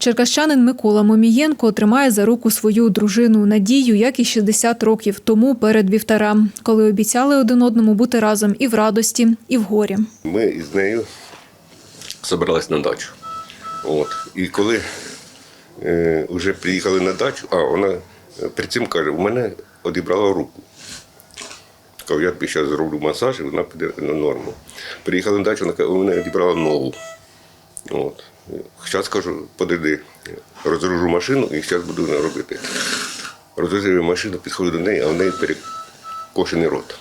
Черкащанин Микола Момієнко тримає за руку свою дружину Надію, як і 60 років тому перед вівтара, коли обіцяли один одному бути разом і в радості, і в горі. Ми із нею збирались на дачу. От. І коли е, вже приїхали на дачу, а вона е, перед цим каже, у мене одібрала руку. Кажу, я тобі зараз зроблю масаж, і вона піде на норму. Приїхали на дачу, вона каже, у мене одібрала ногу. От. Зараз кажу, подойди, розгружу машину і зараз буду не робити. Розгрузив машину, підходжу до неї, а в неї перекошений рот.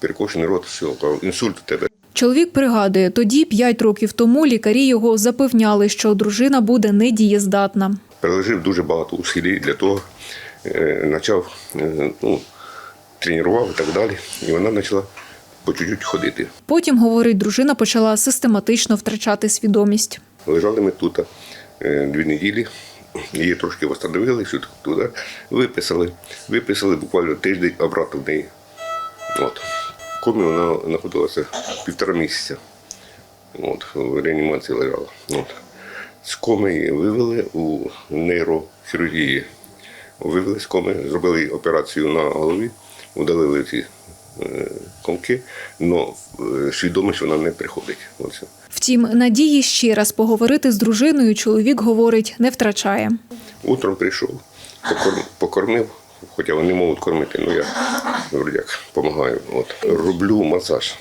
Перекошений рот, все, інсульт у тебе. Чоловік Пригадує, тоді, 5 років тому, лікарі його запевняли, що дружина буде недієздатна. Переложив дуже багато усилій для того, е, почав, е, ну, тренував і так далі. І вона почала по чуть-чуть ходити. Потім, говорить, дружина почала систематично втрачати свідомість. Лежали ми тут е, дві неділі, її трошки встановили, сюди туди, виписали. Виписали буквально тиждень обратно в неї. От. Комі вона знаходилася півтора місяця. От, в реанімації лежала. От. З коми вивели у нейрохірургії. Вивели з коми, зробили операцію на голові, удалили ці е, комки, але свідомість вона не приходить. Втім, надії ще раз поговорити з дружиною чоловік говорить, не втрачає. Утром прийшов, покорм- покормив, хоча вони можуть кормити, але я як допомагаю. От. Роблю масаж,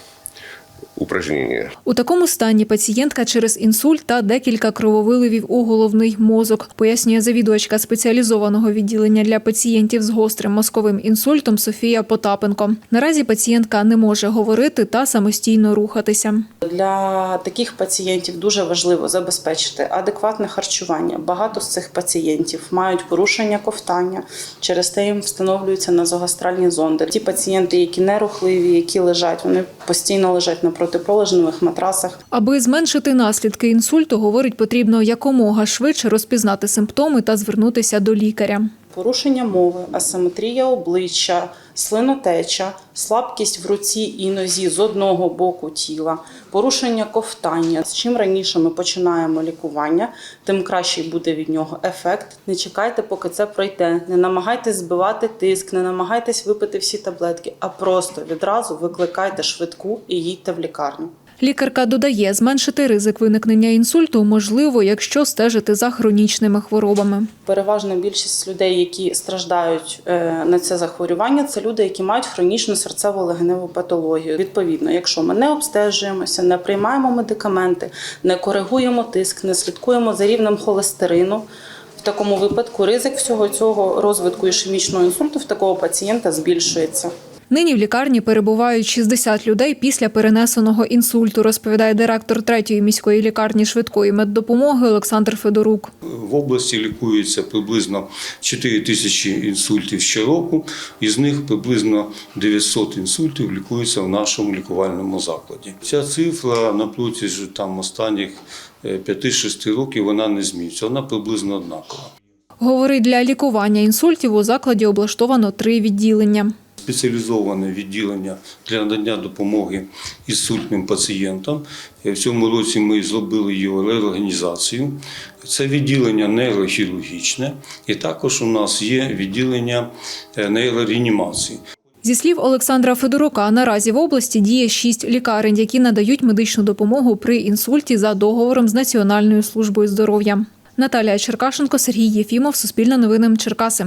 упражнення. У такому стані пацієнтка через інсульт та декілька крововиливів у головний мозок, пояснює завідувачка спеціалізованого відділення для пацієнтів з гострим мозковим інсультом Софія Потапенко. Наразі пацієнтка не може говорити та самостійно рухатися. Для таких пацієнтів дуже важливо забезпечити адекватне харчування. Багато з цих пацієнтів мають порушення ковтання, через те їм встановлюються назогастральні зонди. Ті пацієнти, які нерухливі, які лежать, вони постійно лежать на протипролежневих матрасах. Аби зменшити наслідки інсульту, говорить, потрібно якомога швидше розпізнати симптоми та звернутися до лікаря. Порушення мови, асиметрія обличчя, слинотеча, слабкість в руці і нозі з одного боку тіла, порушення ковтання. Чим раніше ми починаємо лікування, тим кращий буде від нього ефект. Не чекайте, поки це пройде. Не намагайтесь збивати тиск, не намагайтесь випити всі таблетки, а просто відразу викликайте швидку і їдьте в лікарню. Лікарка додає, зменшити ризик виникнення інсульту можливо, якщо стежити за хронічними хворобами. Переважна більшість людей, які страждають е, на це захворювання, це люди, які мають хронічну серцево-легеневу патологію. Відповідно, якщо ми не обстежуємося, не приймаємо медикаменти, не коригуємо тиск, не слідкуємо за рівнем холестерину. В такому випадку ризик всього цього розвитку ішемічного інсульту в такого пацієнта збільшується. Нині в лікарні перебувають 60 людей після перенесеного інсульту, розповідає директор третьої міської лікарні швидкої меддопомоги Олександр Федорук. В області лікується приблизно 4 тисячі інсультів щороку, із них приблизно 900 інсультів лікується в нашому лікувальному закладі. Ця цифра на протязі там останніх е, 5-6 років вона не змінюється, вона приблизно однакова. Говорить, для лікування інсультів у закладі облаштовано три відділення. Спеціалізоване відділення для надання допомоги інсультним пацієнтам. Е, В цьому році ми зробили його реорганізацію. Це відділення нейрохірургічне, і також у нас є відділення е, нейрореанімації. Зі слів Олександра Федорука, наразі в області діє шість лікарень, які надають медичну допомогу при інсульті за договором з Національною службою здоров'я. Наталія Черкашенко, Сергій Єфімов, Суспільне новини Черкаси.